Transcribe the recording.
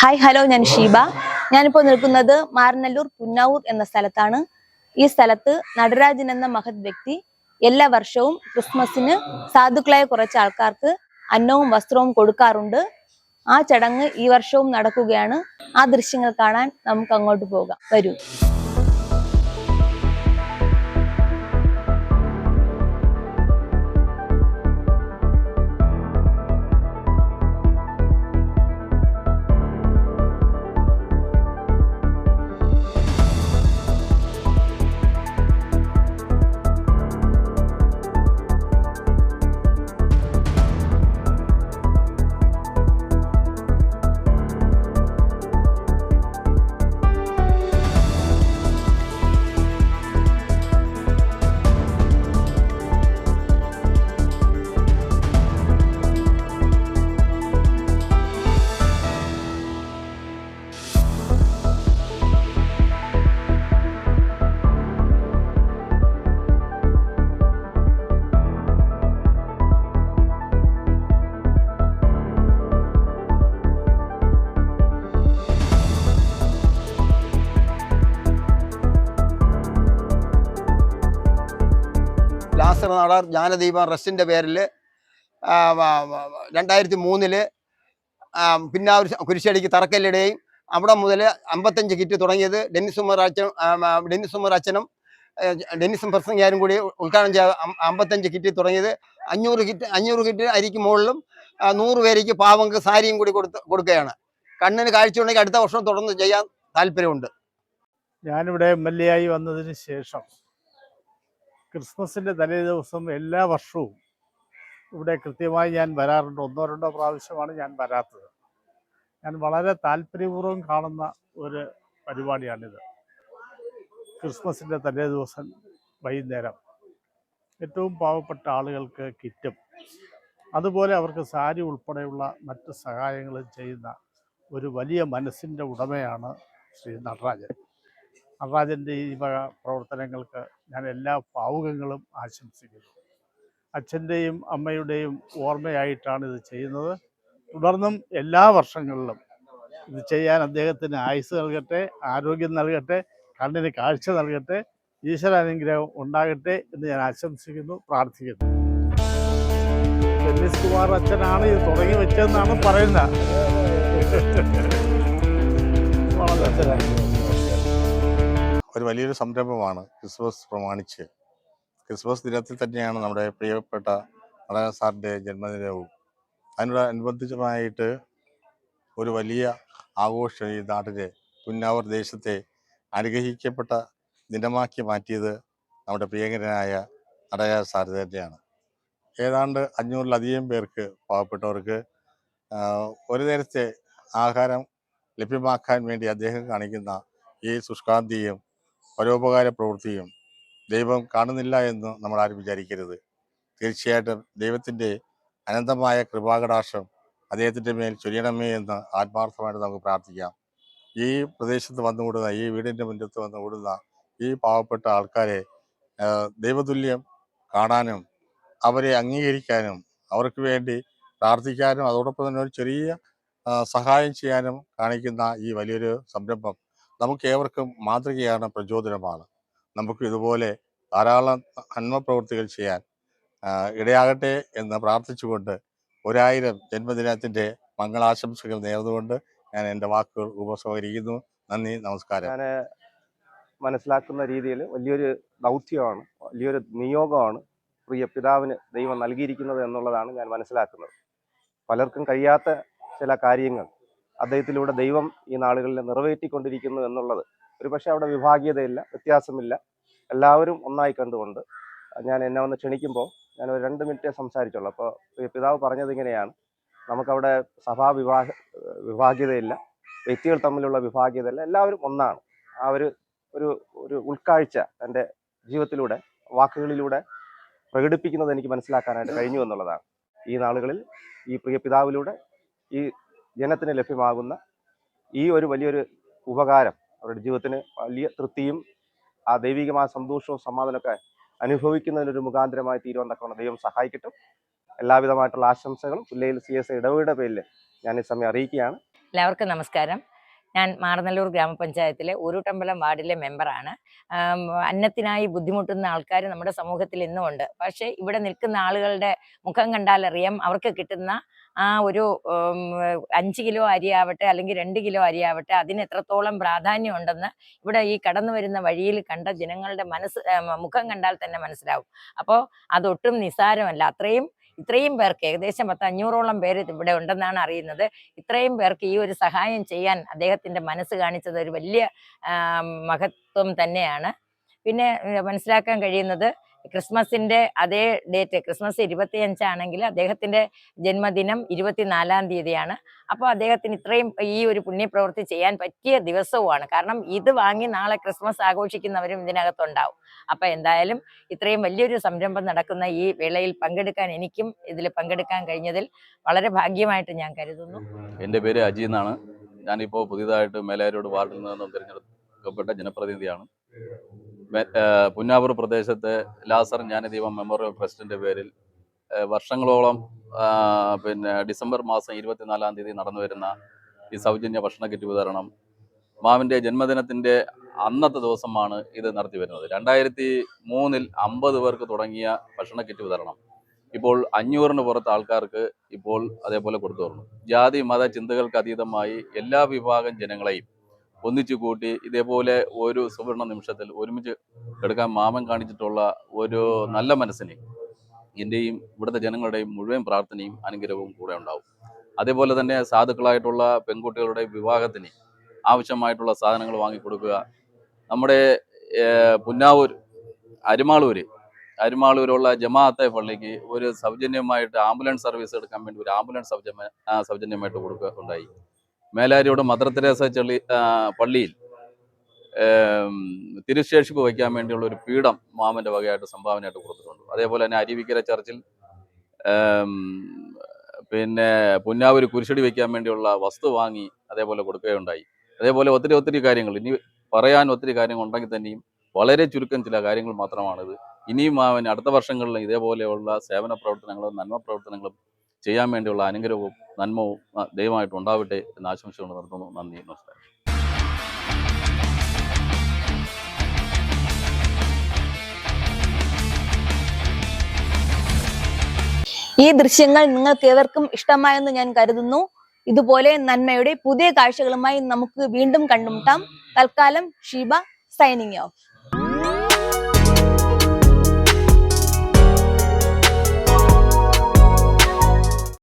Hi hello ഞാൻ ഷീബ. ഞാനിപ്പോൾ നിൽക്കുന്നത് മാറനല്ലൂർ പുന്നാവൂർ എന്ന സ്ഥലത്താണ്. ഈ സ്ഥലത്ത് നടരാജൻ എന്ന മഹത് വ്യക്തി എല്ലാ വർഷവും ക്രിസ്മസിന് സാധുക്കളായ കുറച്ച് ആൾക്കാർക്ക് അന്നവും വസ്ത്രവും കൊടുക്കാറുണ്ട്. ആ ചടങ്ങ് ഈ വർഷവും നടക്കുകയാണ്. ആ ദൃശ്യങ്ങൾ കാണാൻ നമുക്ക് അങ്ങോട്ട് പോകാം. വരൂ. ലാസർ നാടാർ ജ്ഞാനദീപം റസ്റ്റിന്റെ പേരിൽ രണ്ടായിരത്തി മൂന്നിൽ പിന്നാവൂർ കുരിശടിക്ക് തറക്കല്ലിടുകയും അവിടെ മുതൽ അമ്പത്തഞ്ച് കിറ്റ് തുടങ്ങിയത് ഡെന്നിസ് ഉമ്മർ അച്ഛൻ ഡെന്നിസ് ഉമ്മർ അച്ഛനും ഡെന്നിസും പ്രസംഗിയാരും കൂടി ഉദ്ഘാടനം ചെയ്ത അമ്പത്തഞ്ച് കിറ്റ് തുടങ്ങിയത് അഞ്ഞൂറ് കിറ്റ് അഞ്ഞൂറ് കിറ്റ് അരിക്ക് മുകളിലും നൂറ് പേരിക്ക് പാവങ്ങൾക്ക് സാരിയും കൂടി കൊടുത്ത് കൊടുക്കുകയാണ്. കണ്ണിന് കാഴ്ച ഉണ്ടെങ്കിൽ അടുത്ത വർഷം തുടർന്ന് ചെയ്യാൻ താല്പര്യമുണ്ട്. ഞാനിവിടെ എം എൽ എ ആയി വന്നതിന് ശേഷം ക്രിസ്മസിന്റെ തലേ ദിവസം എല്ലാ വർഷവും ഇവിടെ കൃത്യമായി ഞാൻ വരാറുണ്ട്. ഒന്നോ രണ്ടോ പ്രാവശ്യമാണ് ഞാൻ വരാത്തത്. ഞാൻ വളരെ താല്പര്യപൂർവം കാണുന്ന ഒരു പരിപാടിയാണിത്. ക്രിസ്മസിന്റെ തലേ ദിവസം വൈകുന്നേരം ഏറ്റവും പാവപ്പെട്ട ആളുകൾക്ക് കിറ്റും അതുപോലെ അവർക്ക് സാരി ഉൾപ്പെടെയുള്ള മറ്റ് സഹായങ്ങളും ചെയ്യുന്ന ഒരു വലിയ മനസ്സിന്റെ ഉടമയാണ് ശ്രീ നടരാജൻ. നടരാജന്റെ ഈ വക പ്രവർത്തനങ്ങൾക്ക് ഞാൻ എല്ലാ ഭാവുകങ്ങളും ആശംസിക്കുന്നു. അച്ഛന്റെയും അമ്മയുടെയും ഓർമ്മയായിട്ടാണ് ഇത് ചെയ്യുന്നത്. തുടർന്നും എല്ലാ വർഷങ്ങളിലും ഇത് ചെയ്യാൻ അദ്ദേഹത്തിന് ആയുസ് നൽകട്ടെ ആരോഗ്യം നൽകട്ടെ കണ്ണിന് കാഴ്ച നൽകട്ടെ ഈശ്വരാനുഗ്രഹം ഉണ്ടാകട്ടെ എന്ന് ഞാൻ ആശംസിക്കുന്നു പ്രാർത്ഥിക്കുന്നു. ഡെന്നിസ് കുമാർ അച്ഛനാണ് ഇത് തുടങ്ങി വെച്ചതെന്നാണ് പറയുന്നത്. വളരെ ഒരു വലിയൊരു സംരംഭമാണ് ക്രിസ്മസ് പ്രമാണിച്ച്. ക്രിസ്മസ് ദിനത്തിൽ തന്നെയാണ് നമ്മുടെ പ്രിയപ്പെട്ട നടന സാറിന്റെ ജന്മദിനവും. അതിനോടനുബന്ധിതമായിട്ട് ഒരു വലിയ ആഘോഷം ഈ നാട്ടിലെ പുന്നാവർ ദേശത്തെ അനുഗ്രഹിക്കപ്പെട്ട ദിനമാക്കി മാറ്റിയത് നമ്മുടെ പ്രിയങ്കരനായ നടയ സാർ തന്നെയാണ്. ഏതാണ്ട് അഞ്ഞൂറിലധികം പേർക്ക് പാവപ്പെട്ടവർക്ക് ഒരു നേരത്തെ ആഹാരം ലഭ്യമാക്കാൻ വേണ്ടി അദ്ദേഹം കാണിക്കുന്ന ഈ ശുഷ്കാന്തിയും പരോപകാര പ്രവൃത്തിയും ദൈവം കാണുന്നില്ല എന്ന് നമ്മൾ ആരും വിചാരിക്കരുത്. തീർച്ചയായിട്ടും ദൈവത്തിന്റെ അനന്തമായ കൃപാകടാക്ഷം അദ്ദേഹത്തിന്റെ മേൽ ചൊരിയണമേ എന്ന് ആത്മാർത്ഥമായിട്ട് നമുക്ക് പ്രാർത്ഥിക്കാം. ഈ പ്രദേശത്ത് വന്നുകൂടുന്ന ഈ വീടിന്റെ മുറ്റത്ത് വന്നുകൂടുന്ന ഈ പാവപ്പെട്ട ആൾക്കാരെ ദൈവതുല്യം കാണാനും അവരെ അംഗീകരിക്കാനും അവർക്ക് വേണ്ടി പ്രാർത്ഥിക്കാനും അതോടൊപ്പം തന്നെ ഒരു ചെറിയ സഹായം ചെയ്യാനും കാണിക്കുന്ന ഈ വലിയൊരു സംരംഭം നമുക്ക് ഏവർക്കും മാതൃകയാണ് പ്രചോദനമാണ്. നമുക്ക് ഇതുപോലെ ധാരാളം നന്മ പ്രവൃത്തികൾ ചെയ്യാൻ ഇടയാകട്ടെ എന്ന് പ്രാർത്ഥിച്ചുകൊണ്ട് ഒരായിരം ജന്മദിനത്തിന്റെ മംഗളാശംസകൾ നേർന്നുകൊണ്ട് ഞാൻ എന്റെ വാക്കുകൾ ഉപസംഹരിക്കുന്നു. നന്ദി നമസ്കാരം. ഞാൻ മനസ്സിലാക്കുന്ന രീതിയിൽ വലിയൊരു ദൗത്യമാണ് വലിയൊരു നിയോഗമാണ് പ്രിയ പിതാവിന് ദൈവം നൽകിയിരിക്കുന്നത് എന്നുള്ളതാണ് ഞാൻ മനസ്സിലാക്കുന്നത്. പലർക്കും കഴിയാത്ത ചില കാര്യങ്ങൾ അദ്ദേഹത്തിലൂടെ ദൈവം ഈ നാളുകളിൽ നിറവേറ്റിക്കൊണ്ടിരിക്കുന്നു എന്നുള്ളത്. ഒരു പക്ഷേ അവിടെ വിഭാഗീയതയില്ല വ്യത്യാസമില്ല. എല്ലാവരും ഒന്നായി കണ്ടുകൊണ്ട് ഞാൻ എന്നെ ഒന്ന് ക്ഷണിക്കുമ്പോൾ ഞാൻ ഒരു രണ്ട് മിനിറ്റേ സംസാരിച്ചുള്ളൂ അപ്പോൾ പിതാവ് പറഞ്ഞത് ഇങ്ങനെയാണ്. നമുക്കവിടെ സഭാ വിഭാഗ വിഭാഗീയതയില്ല വ്യക്തികൾ തമ്മിലുള്ള വിഭാഗീയതയില്ല എല്ലാവരും ഒന്നാണ്. ആ ഒരു ഒരു ഒരു ഉൾക്കാഴ്ച എന്റെ ജീവിതത്തിലൂടെ വാക്കുകളിലൂടെ പ്രകടിപ്പിക്കുന്നത് എനിക്ക് മനസ്സിലാക്കാനായിട്ട് കഴിഞ്ഞു എന്നുള്ളതാണ്. ഈ നാളുകളിൽ ഈ പ്രിയ പിതാവിലൂടെ ഈ ജനത്തിന് ലഭ്യമാകുന്ന ഈ ഒരു വലിയൊരു ഉപകാരം അവരുടെ ജീവിതത്തിന് വലിയ തൃപ്തിയും ആ ദൈവികമായ സന്തോഷവും സമാധാനമൊക്കെ അനുഭവിക്കുന്നതിനൊരു മുഖാന്തരമായി തീരുവാൻ ദൈവം സഹായിക്കട്ടും. എല്ലാവിധമായിട്ടുള്ള ആശംസകളും. പുല്ലയിൽ സി എസ് ഇടവയുടെ പേരിൽ ഞാൻ ഈ സമയം അറിയിക്കുകയാണ്. എല്ലാവർക്കും നമസ്കാരം. ഞാൻ മാറനല്ലൂർ ഗ്രാമപഞ്ചായത്തിലെ ഊരുട്ടമ്പലം വാർഡിലെ മെമ്പറാണ്. അന്നത്തിനായി ബുദ്ധിമുട്ടുന്ന ആൾക്കാർ നമ്മുടെ സമൂഹത്തിൽ ഇന്നുമുണ്ട് പക്ഷേ ഇവിടെ നിൽക്കുന്ന ആളുകളുടെ മുഖം കണ്ടാലറിയാം അവർക്ക് കിട്ടുന്ന ആ ഒരു അഞ്ച് കിലോ അരിയാവട്ടെ അല്ലെങ്കിൽ രണ്ട് കിലോ അരിയാവട്ടെ അതിന് എത്രത്തോളം പ്രാധാന്യം ഉണ്ടെന്ന് ഇവിടെ ഈ കടന്നു വരുന്ന വഴിയിൽ കണ്ട ജനങ്ങളുടെ മനസ്സ് മുഖം കണ്ടാൽ തന്നെ മനസ്സിലാവും. അപ്പോൾ അതൊട്ടും നിസ്സാരമല്ല. അത്രയും ഇത്രയും പേർക്ക് ഏകദേശം പത്ത് അഞ്ഞൂറോളം പേര് ഇവിടെ ഉണ്ടെന്നാണ് അറിയുന്നത്. ഇത്രയും പേർക്ക് ഈ ഒരു സഹായം ചെയ്യാൻ അദ്ദേഹത്തിന്റെ മനസ്സ് കാണിച്ചത് ഒരു വലിയ മഹത്വം തന്നെയാണ്. പിന്നെ മനസ്സിലാക്കാൻ കഴിയുന്നത് ക്രിസ്മസിന്റെ അതേ ഡേറ്റ് ക്രിസ്മസ് ഇരുപത്തിയഞ്ചാണെങ്കിൽ അദ്ദേഹത്തിന്റെ ജന്മദിനം ഇരുപത്തിനാലാം തീയതിയാണ്. അപ്പോൾ അദ്ദേഹത്തിന് ഇത്രയും ഈ ഒരു പുണ്യപ്രവൃത്തി ചെയ്യാൻ പറ്റിയ ദിവസവുമാണ്. കാരണം ഇത് വാങ്ങി നാളെ ക്രിസ്മസ് ആഘോഷിക്കുന്നവരും ഇതിനകത്തുണ്ടാവും. അപ്പൊ എന്തായാലും ഇത്രയും വലിയൊരു സംരംഭം നടക്കുന്ന ഈ വേളയിൽ പങ്കെടുക്കാൻ എനിക്കും ഇതിൽ പങ്കെടുക്കാൻ കഴിഞ്ഞതിൽ വളരെ ഭാഗ്യമായിട്ട് ഞാൻ കരുതുന്നു. എന്റെ പേര് അജി എന്നാണ്. ഞാനിപ്പോൾ പുതിയതായിട്ട് മേലാരോട് വാർഡിൽ നിന്നും തിരഞ്ഞെടുക്കപ്പെട്ട ജനപ്രതിനിധിയാണ്. പുന്നാവൂർ പ്രദേശത്തെ ലാസർ ജ്ഞാനദീപം മെമ്മോറിയൽ ട്രസ്റ്റിന്റെ പേരിൽ വർഷങ്ങളോളം പിന്നെ ഡിസംബർ മാസം ഇരുപത്തിനാലാം തീയതി നടന്നു വരുന്ന ഈ സൗജന്യ ഭക്ഷണ കിറ്റ് വിതരണം മാവിന്റെ ജന്മദിനത്തിന്റെ അന്നത്തെ ദിവസമാണ് ഇത് നടത്തി വരുന്നത്. രണ്ടായിരത്തി മൂന്നിൽ അമ്പത് പേർക്ക് തുടങ്ങിയ ഭക്ഷണ കിറ്റ് വിതരണം. ഇപ്പോൾ അഞ്ഞൂറിന് പുറത്ത് ആൾക്കാർക്ക് ഇപ്പോൾ അതേപോലെ കൊടുത്തു വരുന്നു ജാതി മത ചിന്തകൾക്ക് അതീതമായി എല്ലാ വിഭാഗം ജനങ്ങളെയും ഒന്നിച്ചു കൂട്ടി ഇതേപോലെ ഒരു സുവർണ നിമിഷത്തിൽ ഒരുമിച്ച് എടുക്കാൻ മാമൻ കാണിച്ചിട്ടുള്ള ഒരു നല്ല മനസ്സിന് എന്റെയും ഇവിടുത്തെ ജനങ്ങളുടെയും മുഴുവൻ പ്രാർത്ഥനയും അനുഗ്രഹവും കൂടെ ഉണ്ടാവും. അതേപോലെ തന്നെ സാധുക്കളായിട്ടുള്ള പെൺകുട്ടികളുടെ വിവാഹത്തിന് ആവശ്യമായിട്ടുള്ള സാധനങ്ങൾ വാങ്ങിക്കൊടുക്കുക. നമ്മുടെ പുന്നാവൂർ അരിമാളൂര് അരിമാളൂരുള്ള ജമാഅത്തെ പള്ളിക്ക് ഒരു സൗജന്യമായിട്ട് ആംബുലൻസ് സർവീസ് എടുക്കാൻ വേണ്ടി ഒരു ആംബുലൻസ് സൗജന്യ സൗജന്യമായിട്ട് കൊടുക്കുക ഉണ്ടായി. മേലാരിയുടെ മദർ തെരേസ ചെളി പള്ളിയിൽ തിരുശേഷിപ്പ് വയ്ക്കാൻ വേണ്ടിയുള്ള ഒരു പീഠം മാമന്റെ വകയായിട്ട് സംഭാവനയായിട്ട് കൊടുത്തിട്ടുണ്ട്. അതേപോലെ തന്നെ അരുവിക്കര ചർച്ചിൽ പിന്നെ പുന്നാവൂർ കുരിശടി വയ്ക്കാൻ വേണ്ടിയുള്ള വസ്തു വാങ്ങി അതേപോലെ കൊടുക്കുകയുണ്ടായി. അതേപോലെ ഒത്തിരി ഒത്തിരി കാര്യങ്ങൾ. ഇനി പറയാൻ ഒത്തിരി കാര്യങ്ങൾ ഉണ്ടെങ്കിൽ തന്നെയും വളരെ ചുരുക്കം ചില കാര്യങ്ങൾ മാത്രമാണിത്. ഇനിയും മാവൻ അടുത്ത വർഷങ്ങളിൽ ഇതേപോലെയുള്ള സേവന പ്രവർത്തനങ്ങളും നന്മ പ്രവർത്തനങ്ങളും ചെയ്യാൻ വേണ്ടിയുള്ള അനുഗ്രഹവും നന്മവും ദയവായിട്ട് ഉണ്ടാവട്ടെ എന്ന് ആശംസകൾ നിർത്തുന്നു നന്ദി നമസ്കാരം. ഈ ദൃശ്യങ്ങൾ നിങ്ങൾക്ക് ഏവർക്കും ഇഷ്ടമായെന്ന് ഞാൻ കരുതുന്നു. ഇതുപോലെ നന്മയുടെ പുതിയ കാഴ്ചകളുമായി നമുക്ക് വീണ്ടും കണ്ടുമുട്ടാം. തൽക്കാലം ഷീബ സൈനിങ് ഓഫ്